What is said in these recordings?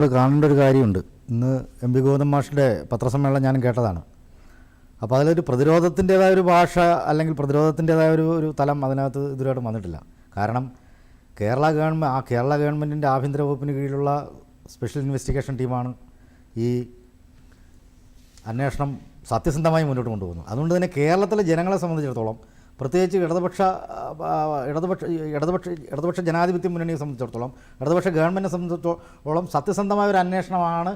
ഇത് കാണേണ്ട ഒരു കാര്യമുണ്ട്. ഇന്ന് എം പി ഗോതം മാഷിന്റെ പത്രസമ്മേളനം ഞാൻ കേട്ടതാണ്. അപ്പോൾ അതിലൊരു പ്രതിരോധത്തിന്റെതായ ഒരു ഭാഷ അല്ലെങ്കിൽ പ്രതിരോധത്തിന്റെതായ ഒരു ഒരു തലം അതിനകത്ത് ഇതുവരെയായിട്ടും വന്നിട്ടില്ല. കാരണം കേരള ഗവൺമെന്റ് ആ കേരള ഗവൺമെന്റിന്റെ ആഭ്യന്തര വകുപ്പിന് കീഴിലുള്ള സ്പെഷ്യൽ ഇൻവെസ്റ്റിഗേഷൻ ടീമാണ് ഈ അന്വേഷണം സത്യസന്ധമായി മുന്നോട്ട് കൊണ്ടുപോകുന്നത്. അതുകൊണ്ട് തന്നെ കേരളത്തിലെ ജനങ്ങളെ സംബന്ധിച്ചിടത്തോളം പ്രത്യേകിച്ച് ഇടതുപക്ഷ ഇടതുപക്ഷ ഇടതുപക്ഷ ഇടതുപക്ഷ ജനാധിപത്യ മുന്നണിയെ സംബന്ധിച്ചിടത്തോളം ഇടതുപക്ഷ ഗവൺമെന്റിനെ സംബന്ധിച്ചിടത്തോളം സത്യസന്ധമായ ഒരു അന്വേഷണമാണ്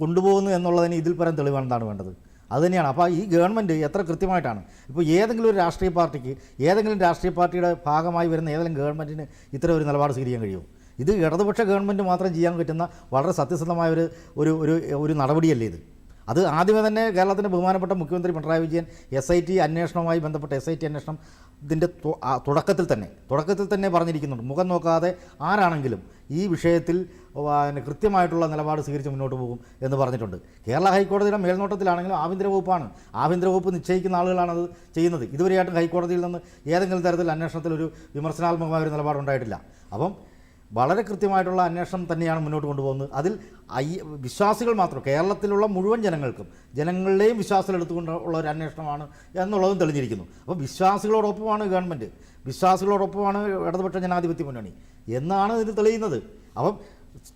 കൊണ്ടുപോകുന്നത് എന്നുള്ളതിന് ഇതിൽ പരം തെളിവാണ് വേണ്ടത്. അതുതന്നെയാണ് അപ്പോൾ ഈ ഗവൺമെന്റ് എത്ര കൃത്യമായിട്ടാണ് ഇപ്പോൾ ഏതെങ്കിലും ഒരു രാഷ്ട്രീയ പാർട്ടിക്ക് ഏതെങ്കിലും രാഷ്ട്രീയ പാർട്ടിയുടെ ഭാഗമായി വരുന്ന ഏതെങ്കിലും ഗവൺമെന്റിന് ഇത്ര ഒരു നിലപാട് സ്വീകരിക്കാൻ കഴിയുമോ? ഇത് ഇടതുപക്ഷ ഗവൺമെന്റ് മാത്രം ചെയ്യാൻ പറ്റുന്ന വളരെ സത്യസന്ധമായ ഒരു ഒരു ഒരു നടപടിയല്ലേ ഇത്? അത് ആദ്യമേ തന്നെ കേരളത്തിന്റെ ബഹുമാനപ്പെട്ട മുഖ്യമന്ത്രി Pinarayi Vijayan S I T അന്വേഷണവുമായി ബന്ധപ്പെട്ട എസ് ഐ ടി അന്വേഷണം ഇതിന്റെ തുടക്കത്തിൽ തന്നെ തുടക്കത്തിൽ തന്നെ പറഞ്ഞിരിക്കുന്നുണ്ട്. മുഖം നോക്കാതെ ആരാണെങ്കിലും ഈ വിഷയത്തിൽ കൃത്യമായിട്ടുള്ള നിലപാട് സ്വീകരിച്ച് മുന്നോട്ട് പോകും എന്ന് പറഞ്ഞിട്ടുണ്ട്. കേരള ഹൈക്കോടതിയുടെ മേൽനോട്ടത്തിലാണെങ്കിലും ആഭ്യന്തര വകുപ്പാണ്. ആഭ്യന്തര വകുപ്പ് നിശ്ചയിക്കുന്ന ആളുകളാണ് അത് ചെയ്യുന്നത്. ഇതുവരെയായിട്ടും ഹൈക്കോടതിയിൽ നിന്ന് ഏതെങ്കിലും തരത്തിൽ അന്വേഷണത്തിൽ ഒരു വിമർശനാത്മകമായ ഒരു നിലപാടുണ്ടായിട്ടില്ല അപ്പം വളരെ കൃത്യമായിട്ടുള്ള അന്വേഷണം തന്നെയാണ് മുന്നോട്ട് കൊണ്ടുപോകുന്നത്. അതിൽ ഐ വിശ്വാസികൾ മാത്രം കേരളത്തിലുള്ള മുഴുവൻ ജനങ്ങൾക്കും ജനങ്ങളുടെയും വിശ്വാസം എടുത്തുകൊണ്ട് ഉള്ള ഒരു അന്വേഷണമാണ് എന്നുള്ളതും തെളിഞ്ഞിരിക്കുന്നു. അപ്പോൾ വിശ്വാസികളോടൊപ്പമാണ് ഗവൺമെന്റ് വിശ്വാസികളോടൊപ്പമാണ് ഇടതുപക്ഷ ജനാധിപത്യ മുന്നണി എന്നാണ് ഇത് തെളിയുന്നത്. അപ്പം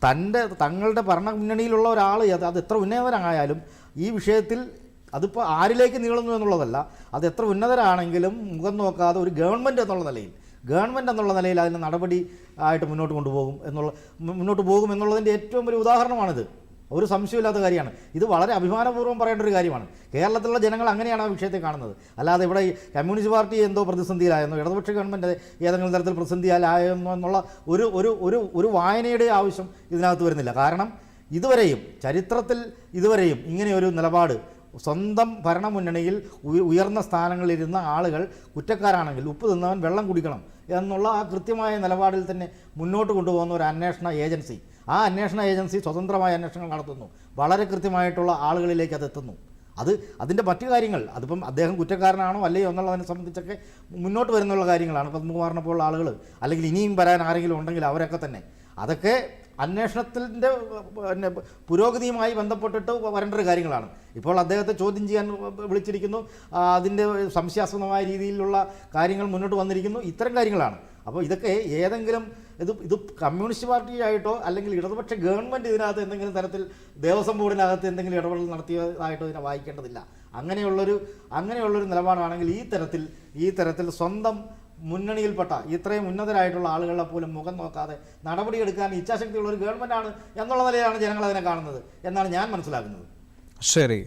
തന്റെ തങ്ങളുടെ ഭരണ മുന്നണിയിലുള്ള ഒരാൾ അത് എത്ര ഉന്നതനായാലും ഈ വിഷയത്തിൽ അതിപ്പോൾ ആരിലേക്ക് നീളുന്നു എന്നുള്ളതല്ല അത് എത്ര ഉന്നതരാണെങ്കിലും മുഖം നോക്കാതെ ഒരു ഗവൺമെന്റ് എന്നുള്ള നിലയിൽ ഗവൺമെന്റ് എന്നുള്ള നിലയിൽ അതിന് നടപടി ആയിട്ട് മുന്നോട്ട് കൊണ്ടുപോകും എന്നുള്ള മുന്നോട്ട് പോകും എന്നുള്ളതിന്റെ ഏറ്റവും വലിയ ഉദാഹരണമാണിത്. ഒരു സംശയമില്ലാത്ത കാര്യമാണ്. ഇത് വളരെ അഭിമാനപൂർവം പറയേണ്ട ഒരു കാര്യമാണ്. കേരളത്തിലുള്ള ജനങ്ങൾ അങ്ങനെയാണ് ആ വിഷയത്തെ കാണുന്നത്. അല്ലാതെ ഇവിടെ കമ്മ്യൂണിസ്റ്റ് പാർട്ടി എന്തോ പ്രതിസന്ധിയിലായെന്നോ ഇടതുപക്ഷ ഗവൺമെന്റ് ഏതെങ്കിലും തരത്തിൽ പ്രതിസന്ധിയിലായെന്നോ എന്നുള്ള ഒരു ഒരു ഒരു ഒരു വായനയുടെ ആവശ്യം ഇതിനകത്ത് വരുന്നില്ല. കാരണം ഇതുവരെയും ചരിത്രത്തിൽ ഇതുവരെയും ഇങ്ങനെയൊരു നിലപാട് സ്വന്തം ഭരണമുന്നണിയിൽ ഉയ- ഉയർന്ന സ്ഥാനങ്ങളിലിരുന്ന ആളുകൾ കുറ്റക്കാരാണെങ്കിൽ ഉപ്പ് തിന്നവൻ വെള്ളം കുടിക്കണം. എന്നുള്ള ആ കൃത്യമായ നിലപാടിൽ തന്നെ മുന്നോട്ട് കൊണ്ടുപോകുന്ന ഒരു അന്വേഷണ ഏജൻസി. ആ അന്വേഷണ ഏജൻസി സ്വതന്ത്രമായ അന്വേഷണങ്ങൾ നടത്തുന്നു. വളരെ കൃത്യമായിട്ടുള്ള ആളുകളിലേക്ക് അത് എത്തുന്നു. അത് അതിന്റെ മറ്റു കാര്യങ്ങൾ. അതിപ്പം അദ്ദേഹം കുറ്റക്കാരനാണോ അല്ലയോ എന്നുള്ളതിനെ സംബന്ധിച്ചൊക്കെ മുന്നോട്ട് വരുന്നുള്ള കാര്യങ്ങളാണ്. പത്മകുമാറിനെ പോലുള്ള ആളുകൾ അല്ലെങ്കിൽ ഇനിയും വരാൻ ആരെങ്കിലും ഉണ്ടെങ്കിൽ അവരൊക്കെ തന്നെ. അതൊക്കെ അന്വേഷണത്തിന്റെ പിന്നെ പുരോഗതിയുമായി ബന്ധപ്പെട്ടിട്ട് വരേണ്ട ഒരു കാര്യങ്ങളാണ്. ഇപ്പോൾ അദ്ദേഹത്തെ ചോദ്യം ചെയ്യാൻ വിളിച്ചിരിക്കുന്നു. അതിന്റെ സംശയാസ്പദമായ രീതിയിലുള്ള കാര്യങ്ങൾ മുന്നോട്ട് വന്നിരിക്കുന്നു. ഇത്തരം കാര്യങ്ങളാണ്. അപ്പോൾ ഇതൊക്കെ ഏതെങ്കിലും ഇത് ഇത് കമ്മ്യൂണിസ്റ്റ് പാർട്ടിയായിട്ടോ അല്ലെങ്കിൽ ഇടതുപക്ഷ ഗവൺമെന്റ് ഇതിനകത്ത് എന്തെങ്കിലും തരത്തിൽ ദേവസ്വം ബോർഡിനകത്ത് എന്തെങ്കിലും ഇടപെടൽ നടത്തിയതായിട്ടോ ഇതിനെ വായിക്കേണ്ടതില്ല. അങ്ങനെയുള്ളൊരു അങ്ങനെയുള്ളൊരു നിലപാടാണെങ്കിൽ ഈ തരത്തിൽ ഈ തരത്തിൽ സ്വന്തം മുന്നണിയിൽപ്പെട്ട ഇത്രയും ഉന്നതരായിട്ടുള്ള ആളുകളെ പോലും മുഖം നോക്കാതെ നടപടിയെടുക്കാൻ ഇച്ഛാശക്തിയുള്ള ഒരു ഗവൺമെന്റാണ് എന്നുള്ള നിലയിലാണ് ജനങ്ങൾ അതിനെ കാണുന്നത് എന്നാണ് ഞാൻ മനസ്സിലാക്കുന്നത്. ശരി.